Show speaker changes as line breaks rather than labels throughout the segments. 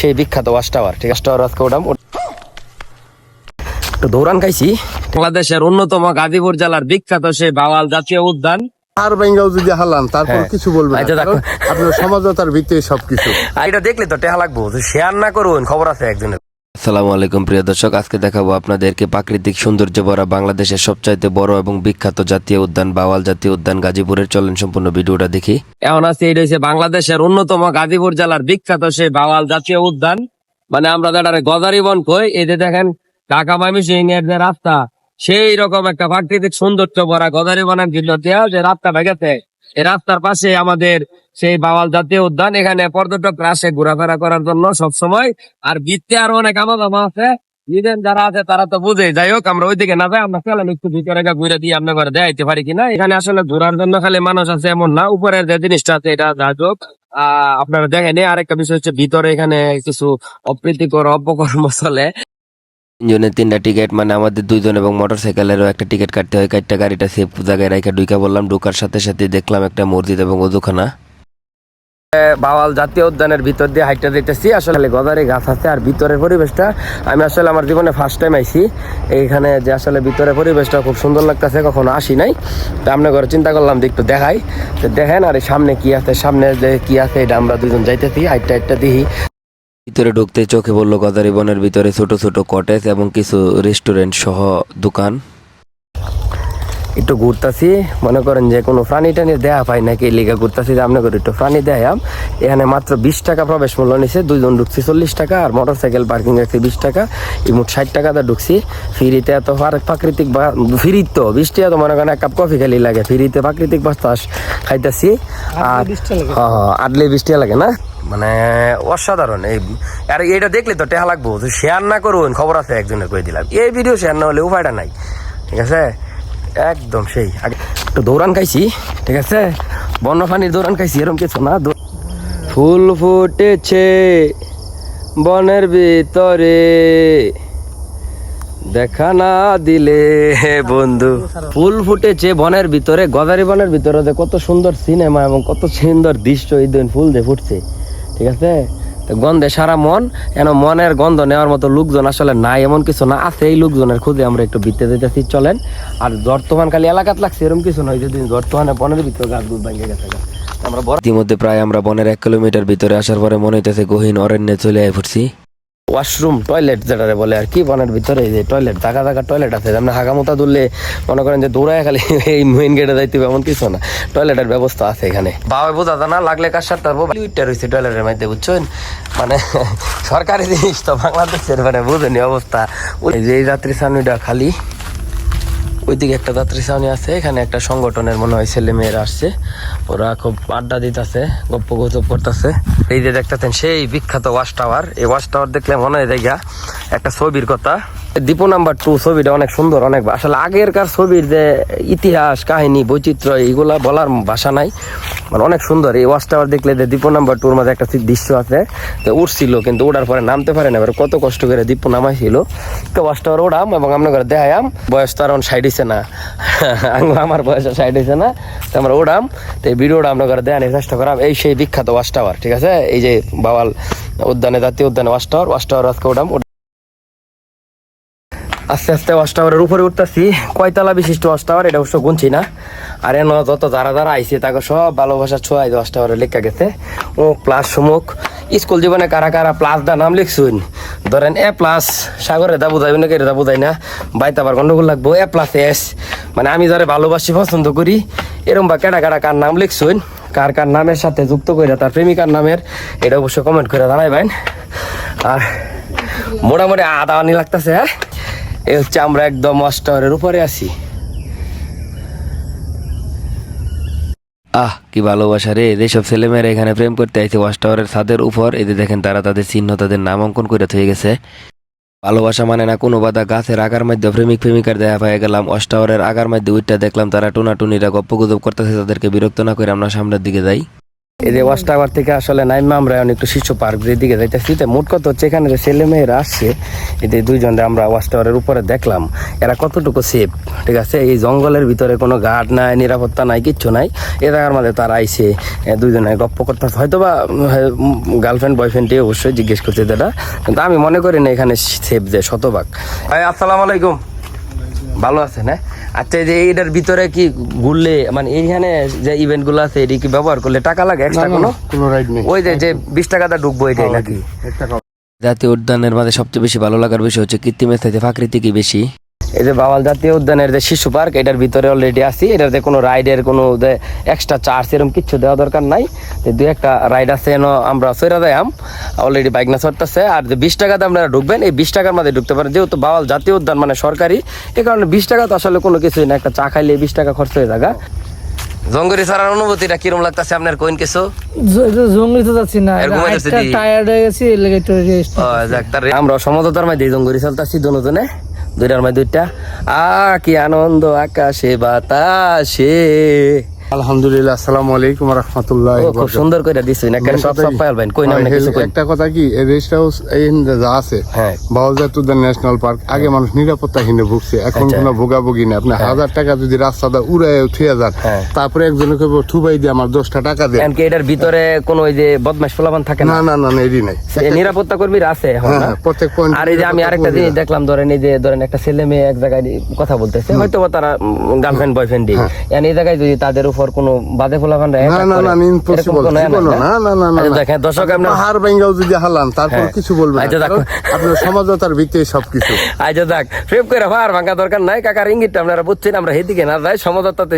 সেই বিখ্যাত watch tower ঠিক আছে? টাওয়ার আজকে ওটাম একটু দৌড়ান খাইছি।
বাংলাদেশের অন্যতম গাজীপুর জেলার বিখ্যাত সেই বাওয়াল জাতীয় উদ্যান।
আর বেঙ্গাও যদি হালান তারপর
হ্যাঁ।
কিছু বলবেন
আচ্ছা, দেখো।
আপনার সমাজতার ভিত্তি সবকিছু।
এটা দেখলে তো টেহা লাগবো। শেয়ার না করুন খবর আছে একজনের।
আসসালামু আলাইকুম, প্রিয় দর্শক। আজকে দেখাবো আপনাদেরকে প্রাকৃতিক সৌন্দর্য ভরা বাংলাদেশের সবচাইতে বড় এবং বিখ্যাত জাতীয় উদ্যান, বাওয়াল জাতীয় উদ্যান গাজীপুরের। চলেন সম্পূর্ণ ভিডিওটা দেখি।
এখন আছে এটা হচ্ছে বাংলাদেশের অন্যতম গাজীপুর জেলার বিখ্যাত সেই বাওয়াল জাতীয় উদ্যান। মানে আমরা যেটা গদারি বন কই যে দেখেন ঢাকা মামি সিং এর যে রাস্তা, সেই রকম একটা প্রাকৃতিক সৌন্দর্য ভরা গদারি বনের জন্য যে রাস্তাটা গেছে এই রাস্তার পাশে আমাদের সেই বাওয়াল জাতীয় উদ্যান এখানে পর্যটকরা আসে ঘোরাফেরা করার জন্য সব সময় আর বৃত্তে আরও অনেক আমাদামা আছে। ইদেন যারা আছে তারা তো বুঝে। যাই হোক আমরা ওইদিকে না যাই আমরা চলেন একটু ভিতরে ঘুরে দিয়ে আপনার ঘরে দেখাইতে পারি কিনা। এখানে আসলে ঘোরার জন্য খালি মানুষ আছে এমন না। উপরের যে জিনিসটা আছে এটা যাই হোক আহ, আপনারা দেখেন। আরেকটা বিষয় হচ্ছে ভিতরে এখানে কিছু অপ্রীতিকর অপকর্ম চলে।
তিনজনের তিনটা টিকিট মানে আমাদের দুইজন এবং মোটরসাইকেলেরও একটা টিকিট কাটতে হয়। কাটটা গাড়িটা সেফ জায়গায় রেখে ঢুকা বললাম ঢুকার সাথে সাথে দেখলাম একটা মসজিদ এবং ওদুখানা
বাওয়াল জাতীয় উদ্যানের ভিতর দিয়ে হাইটটা দিতেছি আসলে গদারে গাছ আছে আর ভিতরের পরিবেশটা, আমি আসলে আমার জীবনে ফার্স্ট টাইম আইছি। এইখানে যে আসলে ভিতরের পরিবেশটা খুব সুন্দর লাগতেছে, কখনো আসি নাই। তো আপনার ঘরে চিন্তা করলাম যে একটু দেখাই। তো দেখেন আর সামনে কি আছে, সামনে যে কি আছে, এটা আমরা দুজন যাইতেছি, হাইটটা হাইটটা দিই
ভিতরে ঢুকতে চোখে বলল গদারি বনের ভিতরে ছোট ছোট কটেজ এবং কিছু রেস্টুরেন্ট সহ দোকান।
একটু ঘুরতাছি মনে করেন যে কোনো প্রাণী টানি দেয়া পাই নাকি লিগা ঘুরতাছি যে আপনার একটু প্রাণী দেয়াম এখানে মাত্র বিশ টাকা প্রবেশ মূল্য নিছে দুইজন ঢুকছি চল্লিশ টাকা আর মোটর সাইকেল পার্কিং রাখছি বিশ টাকা। এই মোট ষাট টাকাতে ঢুকছি। ফ্রিতে এত পার- প্রাকৃতিক ফ্রি তো বিশ টাকা তো মনে করেন এক কাপ কফি খালি লাগে। ফ্রিতে প্রাকৃতিক বাতাস খাইতাছি। আর হ্যাঁ হ্যাঁ আটলে বিশ টাকা লাগে না? মানে অসাধারণ। এই আর এটা দেখলে তো টেহা লাগবো শেয়ার না করুন, খবর আছে একজনের কই দিলাম। এই ভিডিও শেয়ার না হলে উপায়টা নাই, ঠিক আছে? একদম সেই। আগে একটু দৌড়ান খাইছি, ঠিক আছে? বন্য পানির দৌড়ান খাইছি এরকম কিছু না। ফুল ফুটেছে বনের ভিতরে। দেখা না দিলে, বন্ধু। ফুল ফুটেছে বনের ভিতরে গদারি বনের ভিতরে কত সুন্দর সিনেমা এবং কত সুন্দর দৃশ্য এই দিন ফুল যে ফুটছে। ঠিক আছে? গন্ধে সারা মন এন মনের গন্ধ নেওয়ার মতো লোকজন আসলে নাই, এমন কিছু না আছে। এই লোকজনের খুঁজে আমরা একটু ভিতরে দিতেছি চলেন। আর বর্তমান খালি এলাকাত লাগছে এরকম কিছু নয়, যদি বর্তমানে বনের ভিতরে গাছ গুছ ভেঙে গেছে আমরা
ইতিমধ্যে প্রায় আমরা বনের এক কিলোমিটার ভিতরে আসার পরে মনে হইতেছে গহীন অরণ্যে চলে আয় ফুটছি।
ওয়াশরুম টয়লেট যেটারে বলে আর কি, বনের ভিতরে যে টয়লেট জায়গা জায়গা টয়লেট আছে। আপনি হাগামোতা দুললে মনে করেন যে দৌড়ায় খালি এই মেইন গেটে যাইতে হবে, এমন কিছু না। টয়লেটের ব্যবস্থা আছে এখানে। বাবা বোঝা না, লাগলে কার সাথে তারপর টুইটটা রয়েছে টয়লেটের মধ্যে, বুঝছেন? মানে সরকারি জিনিস তো বাংলাদেশের মানে বুঝেনি অবস্থা। ওই যে রাত্রি সামনিটা খালি। ওইদিকে একটা যাত্রী ছাউনি আছে, এখানে একটা সংগঠনের মনে হয় ছেলে মেয়েরা আসছে। ওরা খুব আড্ডা দিতেছে গপ্প গুজব করতেছে। এই যে দেখতেছেন, সেই বিখ্যাত ওয়াশ টাওয়ার। এই ওয়াশ টাওয়ার দেখলে মনে হয় দেখা একটা ছবির কথা। দীপু নাম্বার টু ছবিটা অনেক সুন্দর, অনেক আসলে আগেরকার ছবির যে ইতিহাস, কাহিনী, বৈচিত্র্য, এইগুলা বলার ভাষা নাই। মানে অনেক সুন্দর। এই ওয়াচ টাওয়ার দেখলে যে দীপু নাম্বার টুর মাঝে একটা দৃশ্য আছে তো উঠছিল কিন্তু ওঠার পরে নামতে পারে না, এবার কত কষ্ট করে দীপু নামাইছিল। তো ওয়াচ টাওয়ার ওড়াম এবং আপনার ঘরে দেখায়াম বয়স তো আর সাইড হয়েছে না। আমার বয়স সাইড হয়েছে না, তো আমরা ওড়াম। তো এই ভিডিওটা ঘরে দেখানোর চেষ্টা করাম। এই সেই বিখ্যাত ওয়াচ টাওয়ার ঠিক আছে? এই যে বাওয়াল উদ্যানে, জাতীয় উদ্যানে ওয়াচ টাওয়ার ওয়াচ টাওয়ার আজকে ওড়াম। আস্তে আস্তে ওয়াচ টাওয়ারের উপরে উঠতেছি। কয়তলা বিশিষ্ট ওয়াচ টাওয়ার এটা অবশ্য গুনছি না। আর এন যত যারা যারা আইছে, তাকে সব ভালোবাসা ছোঁয়াই ওয়াচ টাওয়ারে লেখা গেছে। ও প্লাস সমুখ। স্কুল জীবনে কারা কারা প্লাস দা নাম লিখছুন? ধরেন এ প্লাস সাগরে দা বুঝাইবে না কেটে দা বুঝাই না। বাইতে আবার গন্ডগোল লাগবো। এ প্লাস এস মানে আমি যারা ভালোবাসি, পছন্দ করি, এরম বা কেডা কেডা কার নাম লিখছুন, কার কার নামের সাথে যুক্ত করে তার প্রেমিকার নামের, এটা অবশ্যই কমেন্ট করে জানাইবেন আর মোটামুটি আদা আনি লাগতেছে হ্যাঁ? এই হচ্ছে আমরা একদম অস্টারের উপরে আছি।
আহ, কি ভালোবাসা রে। যেসব ছেলেমেয়েরা এখানে প্রেম করতে আইছে টাওয়ারের ছাদের উপর, এদের দেখেন তারা তাদের চিহ্ন তাদের নাম অঙ্কন করে থয়ে গেছে। ভালোবাসা মানে না কোনো বাধা, গাছের আগার মধ্যে প্রেমিক প্রেমিকার দেখা পাই গেলাম টাওয়ারের আগার মধ্যে উইটটা দেখলাম, তারা টুনা টুনিরা গপ্প গুজব করতেছে, তাদেরকে বিরক্ত না করে আমরা সামনের দিকে যাই।
এই যে ওয়াশ টাওয়ার থেকে আসলে নাইমা আমরা একটু শিশু পার্ক দিকে যাইতেছি, তো মোট কথা হচ্ছে এখানে যে ছেলে মেয়েরা আসছে এদের দুইজন আমরা ওয়াশ টাওয়ারের উপরে দেখলাম, এরা কতটুকু সেফ ঠিক আছে? এই জঙ্গলের ভিতরে কোনো গার্ড নাই, নিরাপত্তা নাই, কিচ্ছু নাই। এ জায়গার মধ্যে তারা আইসে দুইজনে গপ্প করতে হয়তো বা গার্লফ্রেন্ড বয়ফ্রেন্ডটি অবশ্যই জিজ্ঞেস করছে এটা কিন্তু আমি মনে করি না এখানে সেফ যে শতভাগ। ভাই, আসসালামু আলাইকুম। ভালো আছেন হ্যাঁ? আচ্ছা এই যে এটার ভিতরে কি ঘুরলে মানে এইখানে যে ইভেন্টগুলো আছে এটি কি ব্যবহার করলে টাকা লাগে এক্সট্রা কোনো? ওই যে যে বিশ টাকাটা ঢুকবো এটাই নাকি?
জাতীয় উদ্যানের মাঝে সবচেয়ে বেশি ভালো লাগার বিষয় হচ্ছে কৃত্রিম চাইতে প্রাকৃতিকই বেশি?
এই যে বাওয়াল জাতীয় উদ্যানের যে শিশু পার্ক এটার ভিতরে অলরেডি আছি। এটাতে কোনো রাইডের কোনো এক্সট্রা চার্জ এরকম কিচ্ছু দেওয়া দরকার নাই। দুই একটা রাইড আছে এন আমরা সৈরা দেয়াম অলরেডি বাইক না চড়তেছে। আর যে বিশ টাকাতে আপনারা ঢুকবেন এই বিশ টাকার মধ্যে ঢুকতে পারেন। যেহেতু বাওয়াল জাতীয় উদ্যান মানে সরকারি এই কারণে বিশ টাকা তো আসলে কোনো কিছুই না। একটা চা খাইলে বিশ টাকা খরচ হয়ে যাগা জঙ্গরি ছাড়ার অনুভূতিটা কিরম লাগতেছে আপনার কোন কিছু?
জঙ্গলি তো যাচ্ছি না।
দি।
টায়ার্ড হয়ে গেছি
আমরা সমঝোতার মধ্যে জঙ্গরি চলতেছি দুজনে। দুইটার মধ্যে দুইটা। আ কি আনন্দ আকাশে বাতাসে।
আলহামদুলিল্লাহ আসসালামু আলাইকুম রহমতুল্লাহ
খুব সুন্দর করে দিছি না সব সব পাইল ভাই কই না কিছু কই
একটা কথা কি এই রেস্ট হাউস এই যা আছে
হ্যাঁ।
বাউজাত উদ্যান ন্যাশনাল পার্ক আগে মানুষ নিরাপত্তাহীনে ভুগছে এখন
আচ্ছা।
কোনো ভোগাভুগি নেই। আপনি হাজার টাকা যদি রাস্তাটা উড়ায় যান
হ্যাঁ।
তারপরে একজনে কইব দিয়ে আমার টাকা দেন
এটার ভিতরে কোন ওই যে বদমাশ ফলাবান থাকে
না?
না
না না না নাই।
নিরাপত্তা কর্মীরা আছে এখন
হ্যাঁ
না?
হ্যাঁ প্রত্যেক পয়েন্ট
আর এই যে আমি আরেকটা জিনিস দেখলাম ধরেন এই যে ধরেন একটা ছেলে মেয়ে এক জায়গায় কথা বলতেছে হয়তো তারা গার্লফ্রেন্ড বয়ফ্রেন্ড এই জায়গায় যদি তাদের উপর কোনো বাদে ফলাবান
না না না ইম্পসিবল না? না না না
দেখেন দর্শক
পাহাড় যদি হালান তারপর
হ্যাঁ।
কিছু বলবেন না,
আচ্ছা, দেখো।
আপনার সমঝোতার ভিত্তিতে সবকিছু
আচ্ছা দেখ প্রেম করে ভার ভাঙা দরকার নাই। কাকার ইঙ্গিতটা আপনারা বুঝছেন আমরা হেদিকে না যাই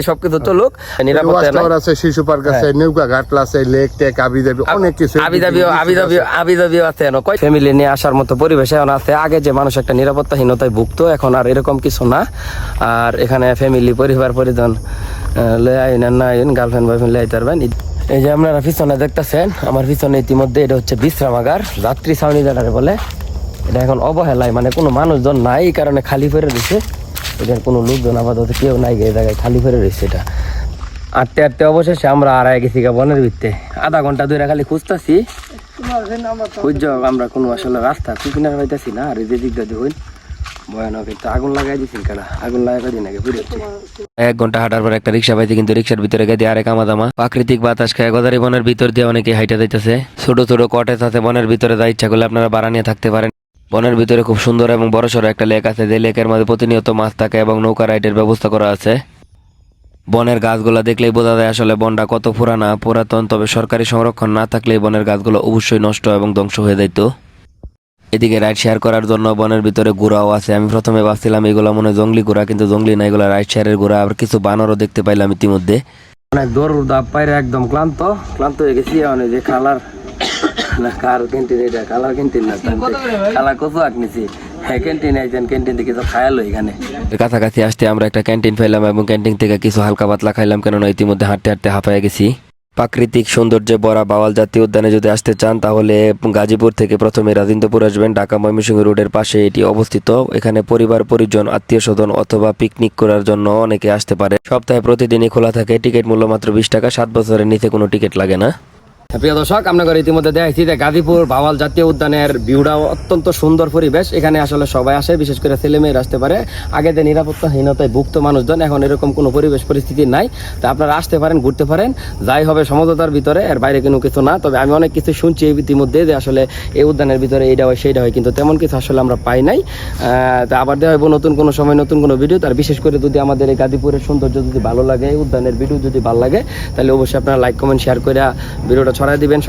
সবকিছু চলুক। নিরাপত্তা
টাওয়ার আছে শিশু পার্ক আছে নৌকা ঘাট আছে লেক টেক অনেক কিছু
আবিদাবিও আবিদাবিও আবিদাবিও আছে এনো কয় ফ্যামিলি নিয়ে আসার মতো পরিবেশ এখন আছে। আগে যে মানুষ একটা নিরাপত্তাহীনতায় ভুগতো এখন আর এরকম কিছু না। আর এখানে ফ্যামিলি পরিবার পরিজন লয়ে আইন আর না আইন গার্লফ্রেন্ড বয়ফ্রেন্ড লয়ে পারবেন। এই যে আপনারা পিছনে দেখতেছেন আমার পিছনে ইতিমধ্যে এটা হচ্ছে বিশ্রামাগার যাত্রী ছাউনি যেটারে বলে। এটা এখন অবহেলায় মানে কোনো মানুষজন নাই এই কারণে খালি ফেরে দিছে এটার কোনো লোকজন আপাতত কেউ নাই এই জায়গায় খালি ফেরে রয়েছে এটা। আটতে আটতে অবশেষে আমরা আড়াই গেছি বনের ভিত্তে। আধা ঘণ্টা ধরে খালি খুঁজতাছি। খুঁজ আমরা কোনো আসলে রাস্তা কুকিনার পাইতেছি না আর এই যে দিক দিয়ে হইন
এক ঘণ্টা হাঁটার পর একটা রিক্সা পাইতে কিন্তু রিক্সার ভিতরে গেছে আরেক আমাদামা। প্রাকৃতিক বাতাস খায় গদারি বনের ভিতর দিয়ে অনেকে হাইটা ছোট ছোট কটেজ আছে, বনের ভিতরে যা ইচ্ছা করলে আপনারা থাকতে পারেন। বনের ভিতরে খুব সুন্দর এবং বড় সড়ো একটা লেক আছে, যে লেকের মধ্যে প্রতিনিয়ত মাছ থাকে এবং নৌকা রাইডের ব্যবস্থা করা আছে। বনের গাছগুলো দেখলেই বোঝা যায় আসলে বনটা কত পুরানা, পুরাতন, তবে সরকারি সংরক্ষণ না থাকলে বনের গাছগুলো অবশ্যই নষ্ট এবং ধ্বংস হয়ে যেত এদিকে রাইড শেয়ার করার জন্য বনের ভিতরে ঘোড়াও আছে। আমি প্রথমে ভাবছিলাম এগুলো মনে হয় জঙ্গলি ঘোড়া কিন্তু জঙ্গলি না এগুলো রাইড শেয়ারের ঘোড়া। আর কিছু বানরও দেখতে পাইলাম ইতিমধ্যে।
অনেক দৌড় দাপ পাইরে একদম ক্লান্ত। ক্লান্ত হয়ে গেছি অনেক যে খালার না কার ক্যান্টিন এটা? কালার ক্যান্টিন না কালা কচু আঁক নিছি হ্যাঁ ক্যান্টিন একজন ক্যান্টিন থেকে তো খায়ালো এখানে।
কাছাকাছি আসতে আমরা একটা ক্যান্টিন পাইলাম এবং ক্যান্টিন থেকে কিছু হালকা পাতলা খাইলাম কেননা ইতিমধ্যে হাঁটতে হাঁটতে হাঁপায় গেছি। প্রাকৃতিক সৌন্দর্যে বরা বাওয়াল জাতীয় উদ্যানে যদি আসতে চান, তাহলে গাজীপুর থেকে প্রথমে রাজিন্দপুর আসবেন, ঢাকা ময়মনসিংহ রোডের পাশে এটি অবস্থিত। এখানে পরিবার, পরিজন আত্মীয় স্বজন অথবা পিকনিক করার জন্য অনেকে আসতে পারে। সপ্তাহে প্রতিদিনই খোলা থাকে। টিকিট মূল্য মাত্র বিশ টাকা। সাত বছরের নিচে কোনো টিকিট লাগে না।
প্রিয় দর্শক আপনাদের ইতিমধ্যে দেখাইছি যে গাজীপুর ভাওয়াল জাতীয় উদ্যানের ভিউটা অত্যন্ত সুন্দর পরিবেশ। এখানে আসলে সবাই আসে, বিশেষ করে ছেলে মেয়েরা আসতে পারে। আগে যে নিরাপত্তাহীনতায় ভুক্ত মানুষজন, এখন এরকম কোনো পরিবেশ পরিস্থিতি নাই। তা আপনারা আসতে পারেন, ঘুরতে পারেন। যাই হবে সমঝোতার ভিতরে, এর বাইরে কোনো কিছু না। তবে আমি অনেক কিছু শুনছি ইতিমধ্যে যে আসলে এই উদ্যানের ভিতরে এইটা হয়, সেইটা হয়, কিন্তু তেমন কিছু আসলে আমরা পাই নাই। তা আবার দেওয়া হবে নতুন কোনো সময়, নতুন কোনো ভিডিও। তার বিশেষ করে যদি আমাদের এই গাজীপুরের সৌন্দর্য যদি ভালো লাগে উদ্যানের ভিডিও যদি ভালো লাগে, তাহলে অবশ্যই আপনারা লাইক কমেন্ট শেয়ার করে ভিডিওটা ছড়াই দিবেন।